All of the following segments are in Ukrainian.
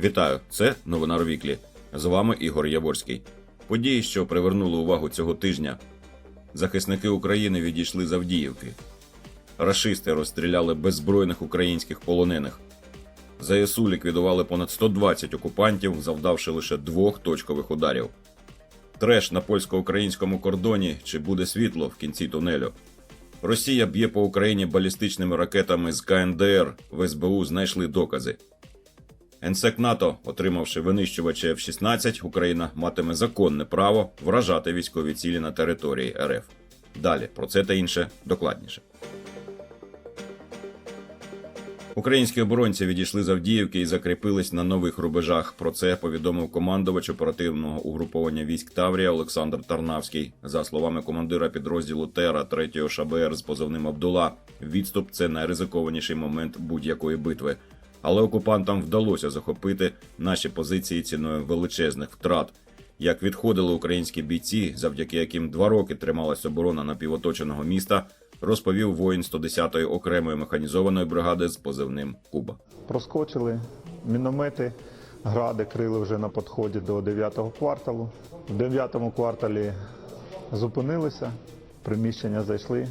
Вітаю! Це новина Ровіклі. З вами Ігор Яворський. Події, що привернули увагу цього тижня. Захисники України відійшли з Авдіївки. Рашисти розстріляли беззбройних українських полонених. ЗСУ ліквідували понад 120 окупантів, завдавши лише двох точкових ударів. Треш на польсько-українському кордоні чи буде світло в кінці тунелю. Росія б'є по Україні балістичними ракетами з КНДР. В СБУ знайшли докази. НСЕК НАТО, отримавши винищувачі F-16, Україна матиме законне право вражати військові цілі на території РФ. Далі про це та інше докладніше. Українські оборонці відійшли з Авдіївки і закріпились на нових рубежах. Про це повідомив командувач оперативного угруповання військ Таврія Олександр Тарнавський. За словами командира підрозділу Тера 3-го ШБР з позивним Абдула, відступ це найризикованіший момент будь-якої битви. Але окупантам вдалося захопити наші позиції ціною величезних втрат. Як відходили українські бійці, завдяки яким два роки трималась оборона напівоточеного міста, розповів воїн 110-ї окремої механізованої бригади з позивним Куба. Проскочили міномети, гради крили вже на підході до 9-го кварталу. В 9-му кварталі зупинилися, приміщення зайшли,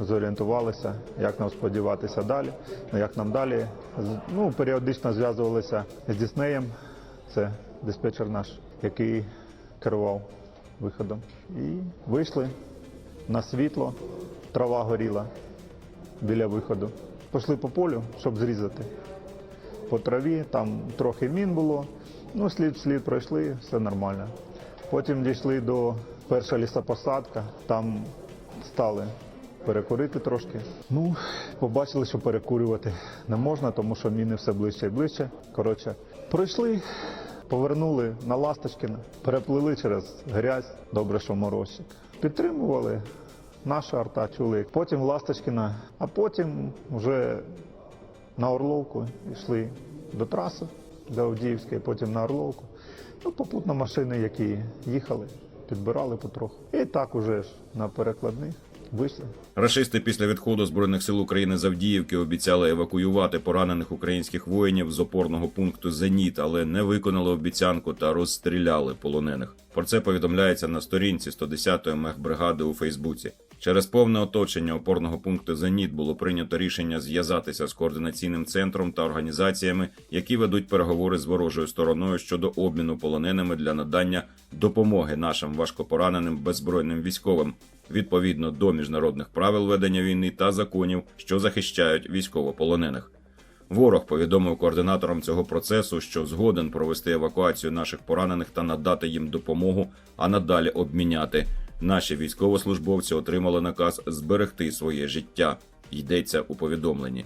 зорієнтувалися, як нам сподіватися далі, як нам далі. Ну, періодично зв'язувалися з Діснеєм, це диспетчер наш, який керував виходом. І вийшли на світло, трава горіла біля виходу. Пішли по полю, щоб зрізати по траві, там трохи мін було. Ну, слід-слід пройшли, все нормально. Потім дійшли до перша лісопосадка, там стали перекурити трошки. Ну, побачили, що перекурювати не можна, тому що міни все ближче і ближче. Коротше, пройшли, повернули на Ласточкіна, переплили через грязь, добре, що морозчик. Підтримували наша арта, чули. Потім Ласточкіна, а потім вже на Орловку йшли до траси до Авдіївської, потім на Орловку. Ну, попутно машини, які їхали, підбирали потроху. І так уже ж на перекладних вийшли. Рашисти після відходу збройних сил України з Авдіївки обіцяли евакуювати поранених українських воїнів з опорного пункту Зеніт, але не виконали обіцянку та розстріляли полонених. Про це повідомляється на сторінці 110-ї мехбригади у Фейсбуці. Через повне оточення опорного пункту Зеніт було прийнято рішення зв'язатися з координаційним центром та організаціями, які ведуть переговори з ворожою стороною щодо обміну полоненими для надання допомоги нашим важкопораненим беззбройним військовим відповідно до міжнародних правил ведення війни та законів, що захищають військовополонених. Ворог повідомив координаторам цього процесу, що згоден провести евакуацію наших поранених та надати їм допомогу, а надалі обміняти. Наші військовослужбовці отримали наказ зберегти своє життя. Йдеться у повідомленні.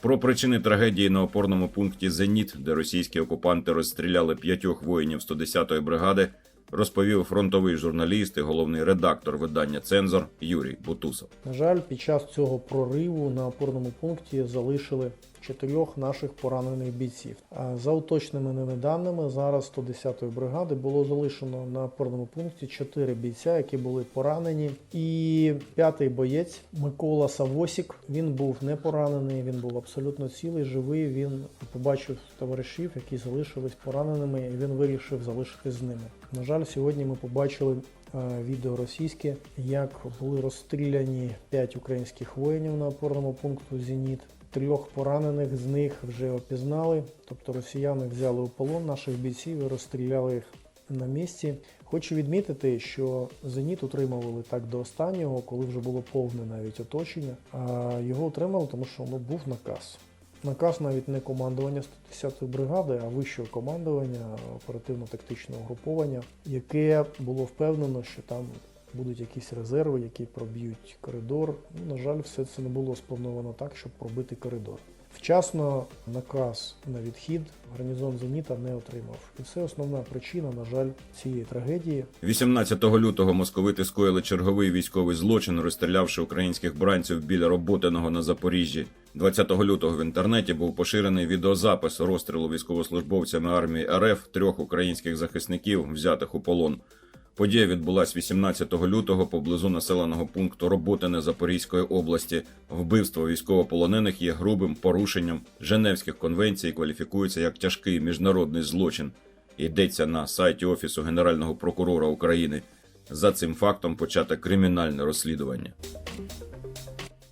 Про причини трагедії на опорному пункті Зеніт, де російські окупанти розстріляли п'ятьох воїнів 110-ї бригади, розповів фронтовий журналіст і головний редактор видання Цензор Юрій Бутусов. На жаль, під час цього прориву на опорному пункті залишили чотирьох наших поранених бійців. А за уточненими даними, зараз 110-ї бригади було залишено на опорному пункті чотири бійця, які були поранені. І п'ятий боєць Микола Савосік. Він був не поранений, він був абсолютно цілий, живий. Він побачив товаришів, які залишились пораненими, і він вирішив залишитись з ними. На жаль, сьогодні ми побачили е, відео російське, як були розстріляні 5 українських воїнів на опорному пункту Зеніт. Трьох поранених з них вже опізнали, тобто росіяни взяли у полон наших бійців і розстріляли їх на місці. Хочу відмітити, що Зеніт утримували так до останнього, коли вже було повне навіть оточення. А його утримали, тому що ну, був наказ. Наказ навіть не командування 110-ї бригади, а вищого командування оперативно-тактичного угруповання, яке було впевнено, що там будуть якісь резерви, які проб'ють коридор. Ну, на жаль, все це не було сплановано так, щоб пробити коридор. Вчасно наказ на відхід гарнізон Зеніта не отримав. І це основна причина, на жаль, цієї трагедії. 18 лютого московити скоїли черговий військовий злочин, розстрілявши українських бранців біля роботиного на Запоріжжі. 20 лютого в інтернеті був поширений відеозапис розстрілу військовослужбовцями армії РФ трьох українських захисників, взятих у полон. Подія відбулась 18 лютого поблизу населеного пункту Роботине Запорізької області. Вбивство військовополонених є грубим порушенням Женевських конвенцій і кваліфікується як тяжкий міжнародний злочин. Йдеться на сайті Офісу Генерального прокурора України. За цим фактом почати кримінальне розслідування.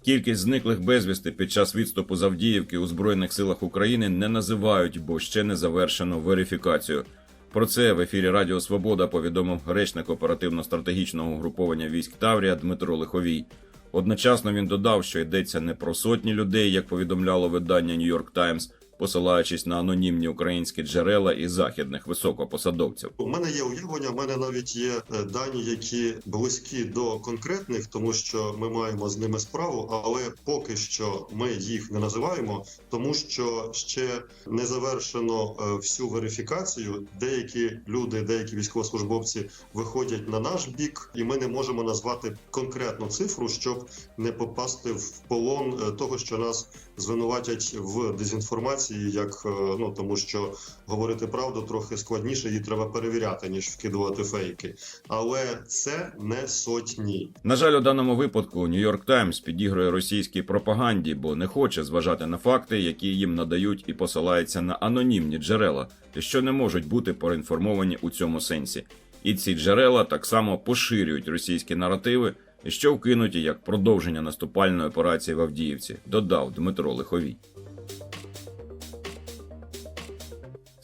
Кількість зниклих безвісти під час відступу з Авдіївки у Збройних силах України не називають, бо ще не завершено верифікацію. Про це в ефірі Радіо Свобода повідомив речник оперативно-стратегічного угруповання військ Таврія Дмитро Лиховій. Одночасно він додав, що йдеться не про сотні людей, як повідомляло видання York Times, посилаючись на анонімні українські джерела і західних високопосадовців. У мене є уявлення, у мене навіть є е, дані, які близькі до конкретних, тому що ми маємо з ними справу, але поки що ми їх не називаємо, тому що ще не завершено е, всю верифікацію. Деякі люди, деякі військовослужбовці виходять на наш бік, і ми не можемо назвати конкретну цифру, щоб не попасти в полон е, того, що нас звинуватять в дезінформації, як е, ну тому що говорити правду трохи складніше, її треба перевіряти, ніж вкидувати фейки. Але це не сотні. На жаль, у даному випадку Нью-Йорк Таймс підігрує російській пропаганді, бо не хоче зважати на факти, які їм надають, і посилається на анонімні джерела, що не можуть бути проінформовані у цьому сенсі. І ці джерела так само поширюють російські наративи, що вкинуті як продовження наступальної операції в Авдіївці, додав Дмитро Лиховій.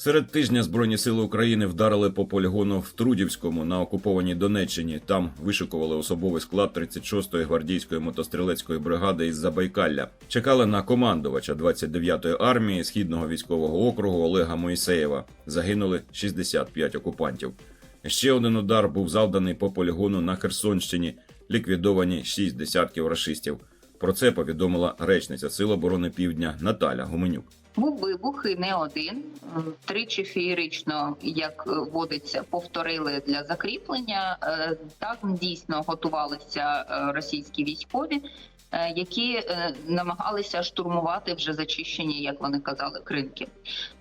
Серед тижня Збройні сили України вдарили по полігону в Трудівському на окупованій Донеччині. Там вишикували особовий склад 36-ї гвардійської мотострілецької бригади із Забайкалля. Чекали на командувача 29-ї армії східного військового округу Олега Моїсеєва. Загинули 65 окупантів. Ще один удар був завданий по полігону на Херсонщині. Ліквідовані 6 десятків рашистів. Про це повідомила речниця Сил оборони Півдня Наталя Гуменюк. Був вибух і не один. Тричі феєрично, як е, водиться, повторили для закріплення. Е, Так дійсно готувалися е, російські військові, які е, намагалися штурмувати вже зачищені, як вони казали, кринки.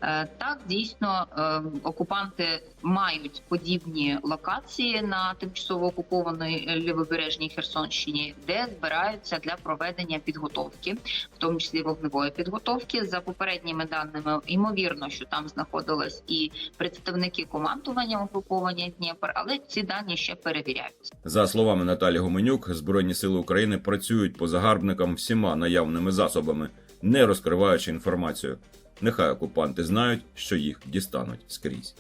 Е, Так дійсно е, окупанти мають подібні локації на тимчасово окупованій е, лівобережній Херсонщині, де збираються для проведення підготовки в тому числі вогневої підготовки. За попередніми даними, ймовірно, що там знаходились і представники командування угруповання Дніпр, але ці дані ще перевіряються. За словами Наталі Гуменюк, Збройні сили України працюють по загарбникам всіма наявними засобами, не розкриваючи інформацію. Нехай окупанти знають, що їх дістануть скрізь.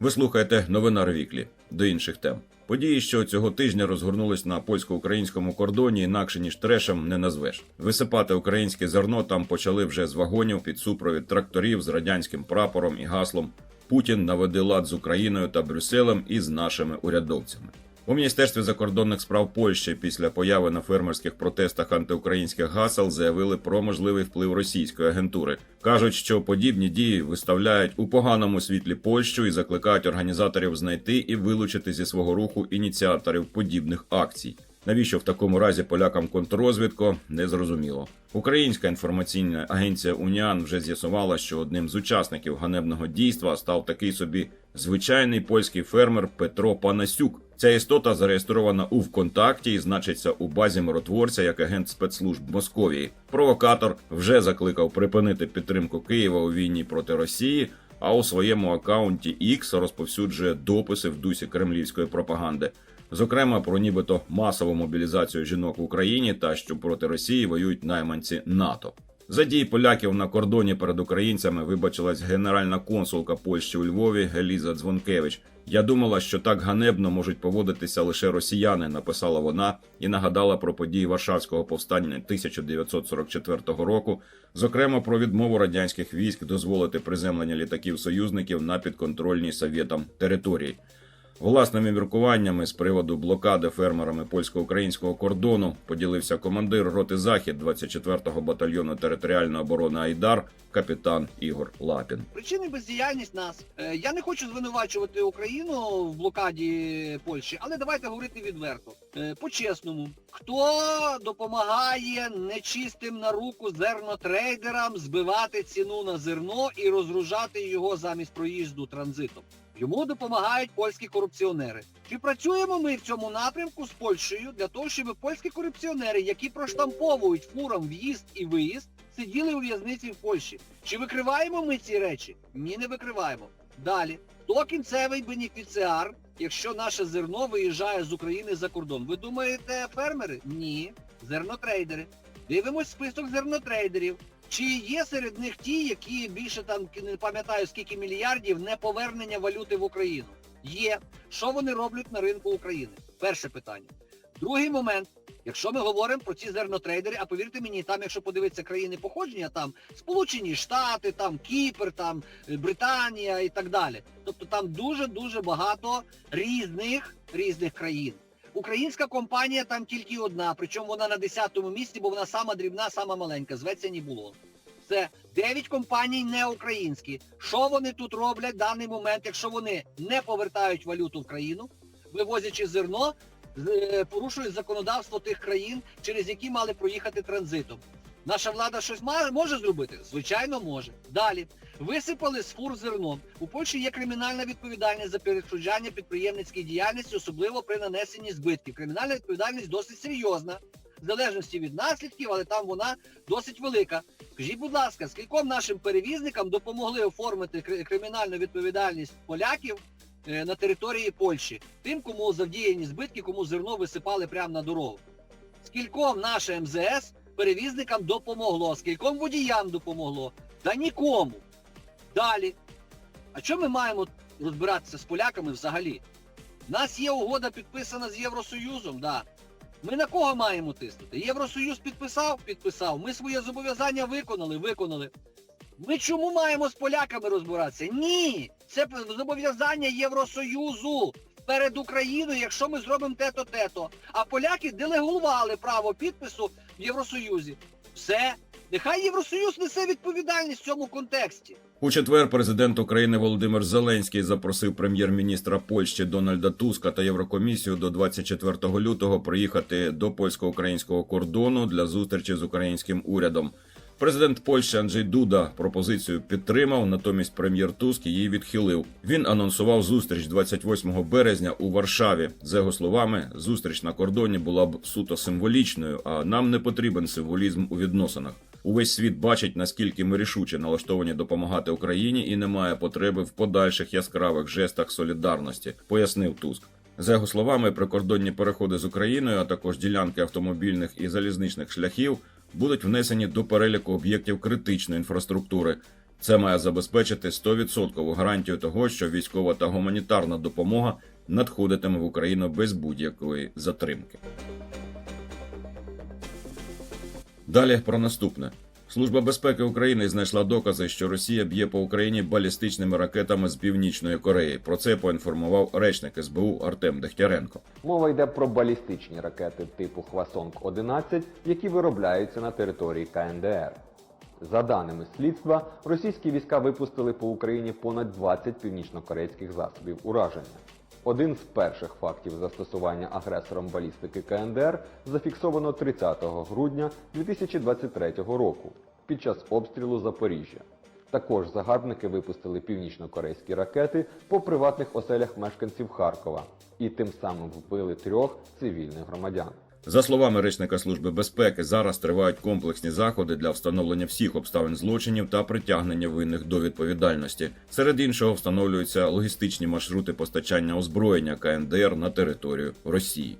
Ви слухаєте новина Рвіклі до інших тем. Події, що цього тижня розгорнулись на польсько-українському кордоні, інакше ніж трешем не назвеш. Висипати українське зерно там почали вже з вагонів під супровід тракторів з радянським прапором і гаслом Путін наведе лад з Україною та Брюсселем і з нашими урядовцями. У міністерстві закордонних справ Польщі після появи на фермерських протестах антиукраїнських гасел заявили про можливий вплив російської агентури. кажуть, що подібні дії виставляють у поганому світлі Польщу і закликають організаторів знайти і вилучити зі свого руху ініціаторів подібних акцій. Навіщо в такому разі полякам контррозвідко не зрозуміло. Українська інформаційна агенція Уніан вже з'ясувала, що одним з учасників ганебного дійства став такий собі звичайний польський фермер Петро Панасюк. Ця істота зареєстрована у ВКонтакті і значиться у базі миротворця як агент спецслужб Московії. Провокатор вже закликав припинити підтримку Києва у війні проти Росії. А у своєму акаунті X розповсюджує дописи в дусі кремлівської пропаганди, зокрема про нібито масову мобілізацію жінок в Україні та що проти Росії воюють найманці НАТО. За дії поляків на кордоні перед українцями вибачилась генеральна консулка Польщі у Львові Еліза Дзвонкевич. Я думала, що так ганебно можуть поводитися лише росіяни, написала вона і нагадала про події Варшавського повстання 1944 року, зокрема про відмову радянських військ дозволити приземлення літаків союзників на підконтрольній совєтам території. Власними міркуваннями з приводу блокади фермерами польсько-українського кордону поділився командир роти Захід 24-го батальйону територіальної оборони Айдар, капітан Ігор Лапін. Причини бездіяльність нас. Е, Я не хочу звинувачувати Україну в блокаді Польщі, але давайте говорити відверто. Е, По-чесному, хто допомагає нечистим на руку зернотрейдерам збивати ціну на зерно і розгружати його замість проїзду транзитом? Йому допомагають польські корупціонери. Чи працюємо ми в цьому напрямку з Польщею для того, щоб польські корупціонери, які проштамповують фурам в'їзд і виїзд, сиділи у в'язниці в Польщі? Чи викриваємо ми ці речі? Ні, не викриваємо. Далі, хто кінцевий бенефіціар, якщо наше зерно виїжджає з України за кордон? Ви думаєте, фермери? Ні, зернотрейдери. Дивимось список зернотрейдерів. Чи є серед них ті, які більше там не пам'ятаю скільки мільярдів неповернення валюти в Україну? Є. Що вони роблять на ринку України? Перше питання. Другий момент. Якщо ми говоримо про ці зернотрейдери, а повірте мені, там, якщо подивитися країни походження, там Сполучені Штати, там Кіпр, там е, Британія і так далі. Тобто там дуже дуже багато різних різних країн. Українська компанія там тільки одна, причому вона на 10-му місці, бо вона сама дрібна, сама маленька. Зветься не було. Це 9 компаній не українські. Що вони тут роблять в даний момент, якщо вони не повертають валюту в країну, вивозячи зерно, е, порушують законодавство тих країн, через які мали проїхати транзитом. Наша влада щось може зробити? Звичайно, може. Далі висипали з фур зерно. У Польщі є кримінальна відповідальність за перешкоджання підприємницькій діяльності, особливо при нанесенні збитків. Кримінальна відповідальність досить серйозна, в залежності від наслідків, але там вона досить велика. Скажіть, будь ласка, скільком нашим перевізникам допомогли оформити кримінальну відповідальність поляків е, на території Польщі, тим, кому завдіяні збитки, кому зерно висипали прямо на дорогу. Скільком наше МЗС перевізникам допомогло, скільком водіям допомогло, та нікому. Далі. А що ми маємо розбиратися з поляками взагалі? У нас є угода підписана з Євросоюзом, да. Ми на кого маємо тиснути? Євросоюз підписав? Підписав. Ми своє зобов'язання виконали, виконали. Ми чому маємо з поляками розбиратися? Ні! Це зобов'язання Євросоюзу перед Україною, якщо ми зробимо те-то, те-то. А поляки делегували право підпису в Євросоюзі. Все. Нехай Євросоюз несе відповідальність в цьому контексті. У четвер президент України Володимир Зеленський запросив прем'єр-міністра Польщі Дональда Туска та Єврокомісію до 24 лютого приїхати до польсько-українського кордону для зустрічі з українським урядом. Президент Польщі Анджей Дуда пропозицію підтримав, натомість прем'єр Туск її відхилив. Він анонсував зустріч 28 березня у Варшаві. За його словами, зустріч на кордоні була б суто символічною, а нам не потрібен символізм у відносинах. Увесь світ бачить, наскільки ми рішуче налаштовані допомагати Україні, і немає потреби в подальших яскравих жестах солідарності, пояснив Туск. За його словами, прикордонні переходи з Україною, а також ділянки автомобільних і залізничних шляхів будуть внесені до переліку об'єктів критичної інфраструктури. Це має забезпечити 100% гарантію того, що військова та гуманітарна допомога надходитиме в Україну без будь-якої затримки. Далі про наступне. Служба безпеки України знайшла докази, що Росія б'є по Україні балістичними ракетами з північної Кореї. Про це поінформував речник СБУ Артем Дегтяренко. Мова йде про балістичні ракети типу Хвасонг-11, які виробляються на території КНДР. За даними слідства, російські війська випустили по Україні понад 20 північнокорейських засобів ураження. Один з перших фактів застосування агресором балістики КНДР зафіксовано 30 грудня 2023 року під час обстрілу Запоріжжя. Також загарбники випустили північно-корейські ракети по приватних оселях мешканців Харкова і тим самим вбили трьох цивільних громадян. За словами речника Служби безпеки, зараз тривають комплексні заходи для встановлення всіх обставин злочинів та притягнення винних до відповідальності. Серед іншого встановлюються логістичні маршрути постачання озброєння КНДР на територію Росії.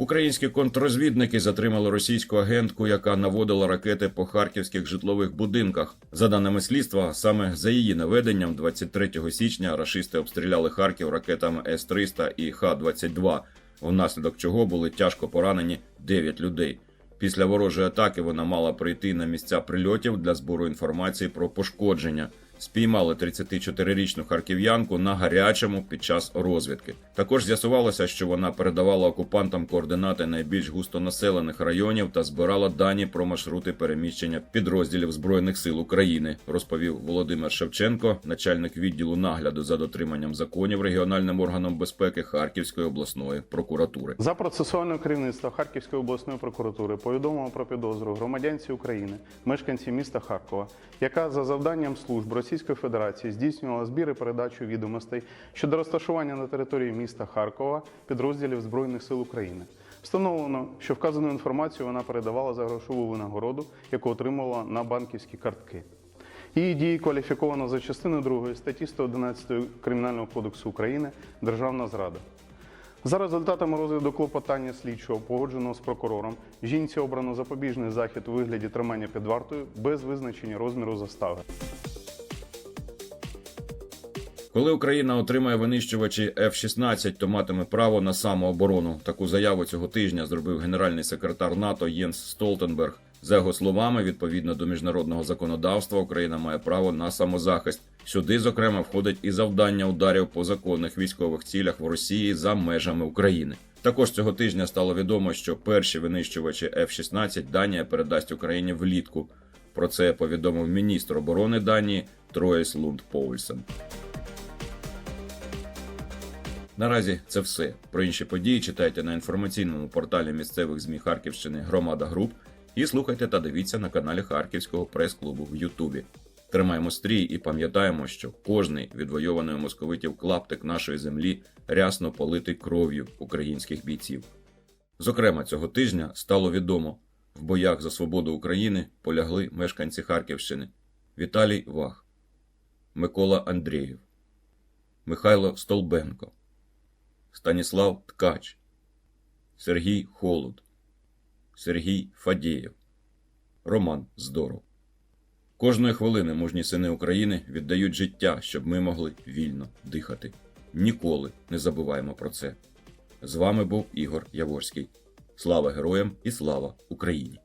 Українські контррозвідники затримали російську агентку, яка наводила ракети по харківських житлових будинках. За даними слідства, саме за її наведенням, 23 січня рашисти обстріляли Харків ракетами С-300 і Х-22, внаслідок чого були тяжко поранені 9 людей. Після ворожої атаки вона мала прийти на місця прильотів для збору інформації про пошкодження. Спіймали 34-річну харків'янку на гарячому під час розвідки. Також з'ясувалося, що вона передавала окупантам координати найбільш густонаселених районів та збирала дані про маршрути переміщення підрозділів збройних сил України, розповів Володимир Шевченко, начальник відділу нагляду за дотриманням законів регіональним органом безпеки Харківської обласної прокуратури. За процесуальне керівництво Харківської обласної прокуратури повідомило про підозру громадянці України, мешканці міста Харкова, яка за завданням служб Російської Федерації здійснювала збір і передачу відомостей щодо розташування на території міста Харкова підрозділів Збройних сил України. Встановлено, що вказану інформацію вона передавала за грошову винагороду, яку отримувала на банківські картки. Її дії кваліфіковано за частиною 2 статті 111 Кримінального кодексу України Державна зрада. За результатами розгляду клопотання слідчого, погодженого з прокурором, жінці обрано запобіжний захід у вигляді тримання під вартою без визначення розміру застави. Коли Україна отримає винищувачі F-16, то матиме право на самооборону. Таку заяву цього тижня зробив генеральний секретар НАТО Єнс Столтенберг. За його словами, відповідно до міжнародного законодавства, Україна має право на самозахист. Сюди, зокрема, входить і завдання ударів по законних військових цілях в Росії за межами України. Також цього тижня стало відомо, що перші винищувачі F-16 Данія передасть Україні влітку. Про це повідомив міністр оборони Данії Троєс Лунд Поульсен. Наразі це все. Про інші події читайте на інформаційному порталі місцевих ЗМІ Харківщини Громада Груп і слухайте та дивіться на каналі Харківського прес-клубу в Ютубі. Тримаємо стрій і пам'ятаємо, що кожний відвойований у московитів клаптик нашої землі рясно политий кров'ю українських бійців. Зокрема, цього тижня стало відомо, в боях за свободу України полягли мешканці Харківщини Віталій Вах, Микола Андрієв, Михайло Столбенко, Станіслав Ткач, Сергій Холод, Сергій Фадєєв, Роман Здоров. Кожної хвилини мужні сини України віддають життя, щоб ми могли вільно дихати. Ніколи не забуваємо про це. З вами був Ігор Яворський. Слава героям і слава Україні!